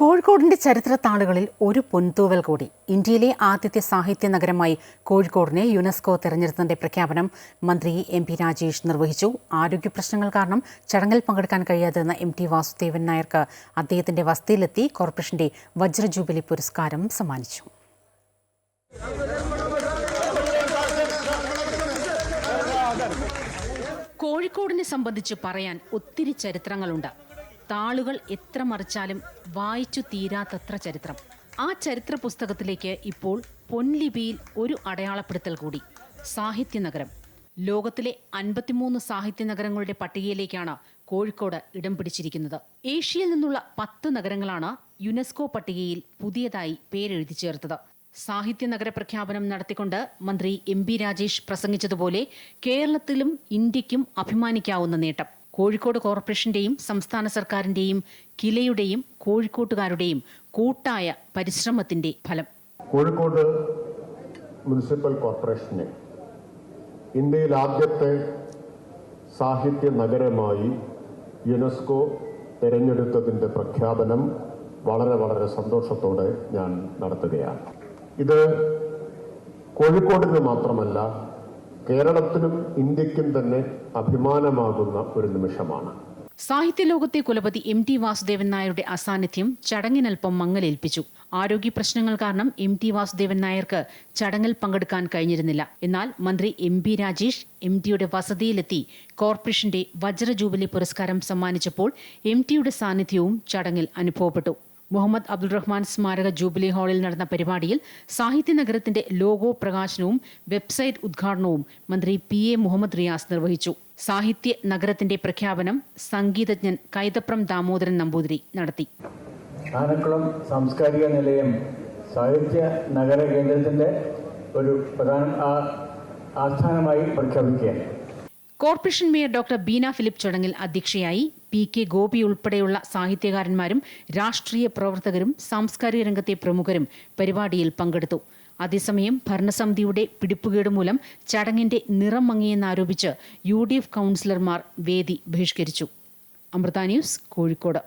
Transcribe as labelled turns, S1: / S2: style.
S1: കോഴിക്കോടിന്റെ ചരിത്രത്താളുകളിൽ ഒരു പൊൻതൂവൽ കൂടി. ഇന്ത്യയിലെ ആദ്യത്തെ സാഹിത്യ നഗരമായി കോഴിക്കോടിനെ യുനെസ്കോ തെരഞ്ഞെടുത്തതിന്റെ പ്രഖ്യാപനം മന്ത്രി എം പി രാജേഷ് നിർവഹിച്ചു. ആരോഗ്യ പ്രശ്നങ്ങൾ കാരണം ചടങ്ങിൽ പങ്കെടുക്കാൻ കഴിയാതിരുന്ന എം ടി വാസുദേവൻ നായർക്ക് അദ്ദേഹത്തിന്റെ വസതിയിലെത്തി കോർപ്പറേഷന്റെ വജ്രജൂബിലി പുരസ്കാരം സമ്മാനിച്ചു. കോഴിക്കോടിനെ സംബന്ധിച്ച് പറയാൻ ഒത്തിരി ചരിത്രങ്ങളുണ്ട്. താളുകൾ എത്ര മറിച്ചാലും വായിച്ചു തീരാത്തത്ര ചരിത്രം. ആ ചരിത്ര പുസ്തകത്തിലേക്ക് ഇപ്പോൾ പൊൻലിപിയിൽ ഒരു അടയാളപ്പെടുത്തൽ കൂടി. സാഹിത്യനഗരം ലോകത്തിലെ അൻപത്തിമൂന്ന് സാഹിത്യ നഗരങ്ങളുടെ പട്ടികയിലേക്കാണ് കോഴിക്കോട് ഇടം പിടിച്ചിരിക്കുന്നത്. ഏഷ്യയിൽ നിന്നുള്ള പത്ത് നഗരങ്ങളാണ് യുനെസ്കോ പട്ടികയിൽ പുതിയതായി പേരെഴുതി ചേർത്തത്. സാഹിത്യ നഗര പ്രഖ്യാപനം നടത്തിക്കൊണ്ട് മന്ത്രി എം രാജേഷ് പ്രസംഗിച്ചതുപോലെ കേരളത്തിലും ഇന്ത്യക്കും അഭിമാനിക്കാവുന്ന നേട്ടം. കോഴിക്കോട് കോർപ്പറേഷന്റെയും സംസ്ഥാന സർക്കാരിന്റെയും കിലയുടെയും കോഴിക്കോട്ടുകാരുടെയും കൂട്ടായ പരിശ്രമത്തിന്റെ ഫലം.
S2: കോഴിക്കോട് മുനിസിപ്പൽ കോർപ്പറേഷനെ ഇന്ത്യയിൽ ആദ്യത്തെ സാഹിത്യ നഗരമായി യുനെസ്കോ തിരഞ്ഞെടുത്തതിന്റെ പ്രഖ്യാപനം വളരെ വളരെ സന്തോഷത്തോടെ ഞാൻ നടത്തുകയാണ്. ഇത് കോഴിക്കോടിന് മാത്രമല്ല കേരളത്തിനും ഇന്ത്യക്കും തന്നെ അഭിമാനമാകുന്ന ഒരു നിമിഷമാണ്.
S1: സാഹിത്യ ലോകത്തെ കുലപതി എം ടി വാസുദേവൻ നായരുടെ അസാന്നിധ്യം ചടങ്ങിനൽപ്പം മങ്ങലേൽപ്പിച്ചു. ആരോഗ്യ പ്രശ്നങ്ങൾ കാരണം എം ടി വാസുദേവൻ നായർക്ക് ചടങ്ങിൽ പങ്കെടുക്കാൻ കഴിഞ്ഞിരുന്നില്ല. എന്നാൽ മന്ത്രി എം ബി രാജേഷ് എം ടിയുടെ വസതിയിലെത്തി കോർപ്പറേഷന്റെ വജ്ര ജൂബിലി പുരസ്കാരം സമ്മാനിച്ചപ്പോൾ എം ടിയുടെ സാന്നിധ്യവും ചടങ്ങിൽ അനുഭവപ്പെട്ടു. മുഹമ്മദ് അബ്ദുൾ റഹ്മാൻ സ്മാരക ജൂബിലി ഹാളിൽ നടന്ന പരിപാടിയിൽ സാഹിത്യ നഗരത്തിന്റെ ലോഗോ പ്രകാശനവും വെബ്സൈറ്റ് ഉദ്ഘാടനവും മന്ത്രി പി എ മുഹമ്മദ് റിയാസ് നിർവഹിച്ചു. സാഹിത്യ നഗരത്തിന്റെ പ്രഖ്യാപനം സംഗീതജ്ഞൻ കൈതപ്രം ദാമോദരൻ നമ്പൂതിരി നടത്തി.
S3: ആനക്കുളം സാംസ്കാരിക നിലയം സാഹിത്യ നഗര കേന്ദ്രത്തിന്റെ ഒരു പ്രധാന ആസ്ഥാനമായി പ്രഖ്യാപിക്കുകയാണ്.
S1: Corporation mayor doctor Beena Philip ചടങ്ങിൽ അധ്യക്ഷയായി പി കെ ഗോപി ഉൾപ്പെടെയുള്ള സാഹിത്യകാരന്മാരും രാഷ്ട്രീയ പ്രവർത്തകരും സാംസ്കാരിക രംഗത്തെ പ്രമുഖരും പരിപാടിയിൽ പങ്കെടുത്തു. അതേസമയം ഭരണസമിതിയുടെ പിടിപ്പുകേട് മൂലം ചടങ്ങിന്റെ നിറം മങ്ങിയെന്നാരോപിച്ച് യു ഡി എഫ് കൗൺസിലർമാർ വേദി ബഹിഷ്കരിച്ചു. അമൃത ന്യൂസ് കോഴിക്കോട്.